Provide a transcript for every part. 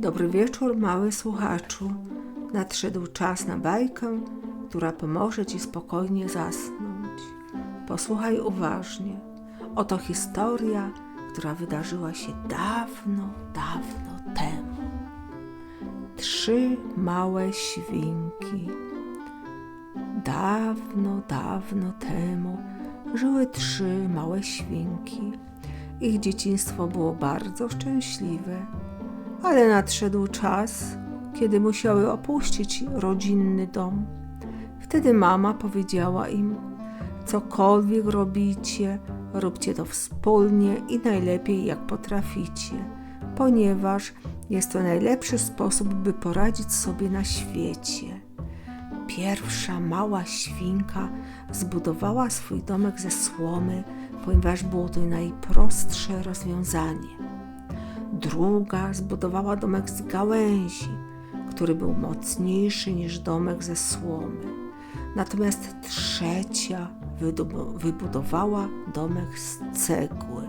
Dobry wieczór, mały słuchaczu. Nadszedł czas na bajkę, która pomoże ci spokojnie zasnąć. Posłuchaj uważnie. Oto historia, która wydarzyła się dawno, dawno temu. Trzy małe świnki. Dawno, dawno temu żyły trzy małe świnki. Ich dzieciństwo było bardzo szczęśliwe, ale nadszedł czas, kiedy musiały opuścić rodzinny dom. Wtedy mama powiedziała im: Cokolwiek robicie, róbcie to wspólnie i najlepiej jak potraficie, ponieważ jest to najlepszy sposób, by poradzić sobie na świecie. Pierwsza mała świnka zbudowała swój domek ze słomy, ponieważ było to najprostsze rozwiązanie. Druga zbudowała domek z gałęzi, który był mocniejszy niż domek ze słomy. Natomiast trzecia wybudowała domek z cegły.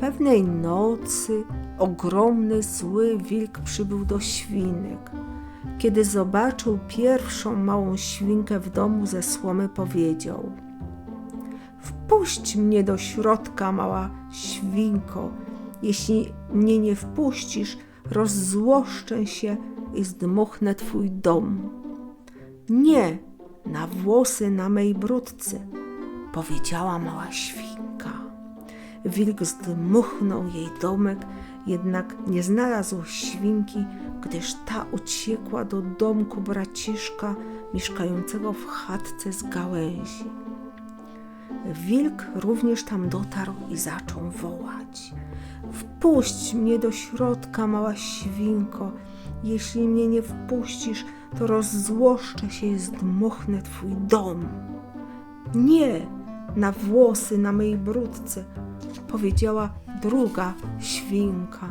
Pewnej nocy ogromny zły wilk przybył do świnek. Kiedy zobaczył pierwszą małą świnkę w domu ze słomy, powiedział: Wpuść mnie do środka, mała świnko. Jeśli mnie nie wpuścisz, rozzłoszczę się i zdmuchnę twój dom. Nie, na włosy na mej brudce, powiedziała mała świnka. Wilk zdmuchnął jej domek, jednak nie znalazł świnki, gdyż ta uciekła do domku braciszka mieszkającego w chatce z gałęzi. Wilk również tam dotarł i zaczął wołać. Wpuść mnie do środka, mała świnko. Jeśli mnie nie wpuścisz, to rozzłoszczę się i zdmuchnę twój dom. Nie, na włosy na mej brudce, powiedziała druga świnka.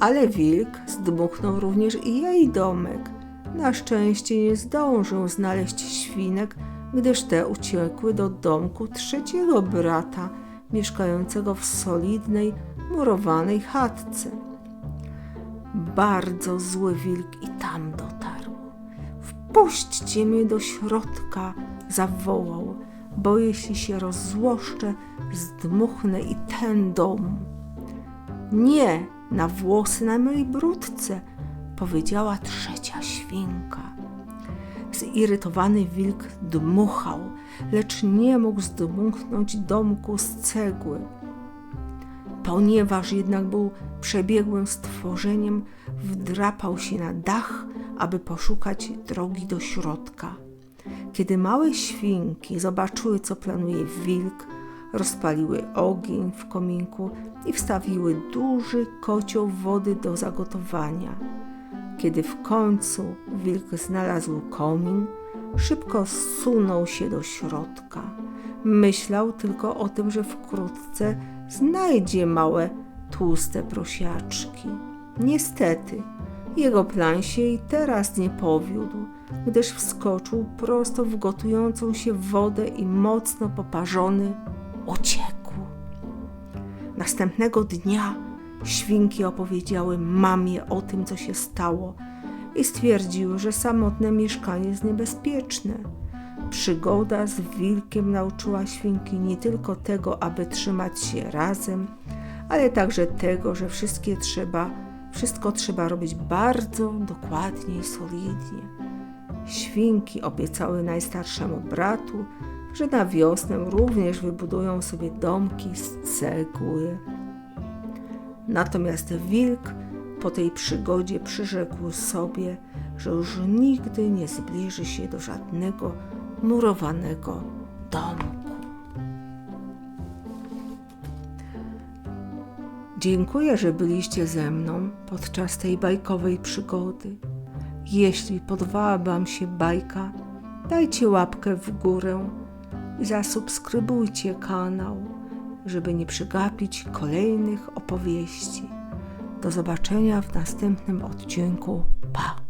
Ale wilk zdmuchnął również i jej domek. Na szczęście nie zdążył znaleźć świnek, gdyż te uciekły do domku trzeciego brata, mieszkającego w solidnej, murowanej chatce. Bardzo zły wilk i tam dotarł. Wpuśćcie mnie do środka, zawołał, bo jeśli się rozzłoszczę, zdmuchnę i ten dom. Nie, na włosy na mojej brudce, powiedziała trzecia świnka. Zirytowany wilk dmuchał, lecz nie mógł zdmuchnąć domku z cegły. Ponieważ jednak był przebiegłym stworzeniem, wdrapał się na dach, aby poszukać drogi do środka. Kiedy małe świnki zobaczyły, co planuje wilk, rozpaliły ogień w kominku i wstawiły duży kocioł wody do zagotowania. Kiedy w końcu wilk znalazł komin, szybko zsunął się do środka. Myślał tylko o tym, że wkrótce znajdzie małe, tłuste prosiaczki. Niestety, jego plan się i teraz nie powiódł, gdyż wskoczył prosto w gotującą się wodę i mocno poparzony uciekł. Następnego dnia świnki opowiedziały mamie o tym, co się stało i stwierdziły, że samotne mieszkanie jest niebezpieczne. Przygoda z wilkiem nauczyła świnki nie tylko tego, aby trzymać się razem, ale także tego, że wszystkie trzeba, wszystko trzeba robić bardzo dokładnie i solidnie. Świnki obiecały najstarszemu bratu, że na wiosnę również wybudują sobie domki z cegły. Natomiast wilk po tej przygodzie przyrzekł sobie, że już nigdy nie zbliży się do żadnego murowanego domku. Dziękuję, że byliście ze mną podczas tej bajkowej przygody. Jeśli podobała Wam się bajka, dajcie łapkę w górę i zasubskrybujcie kanał, żeby nie przegapić kolejnych opowieści. Do zobaczenia w następnym odcinku. Pa!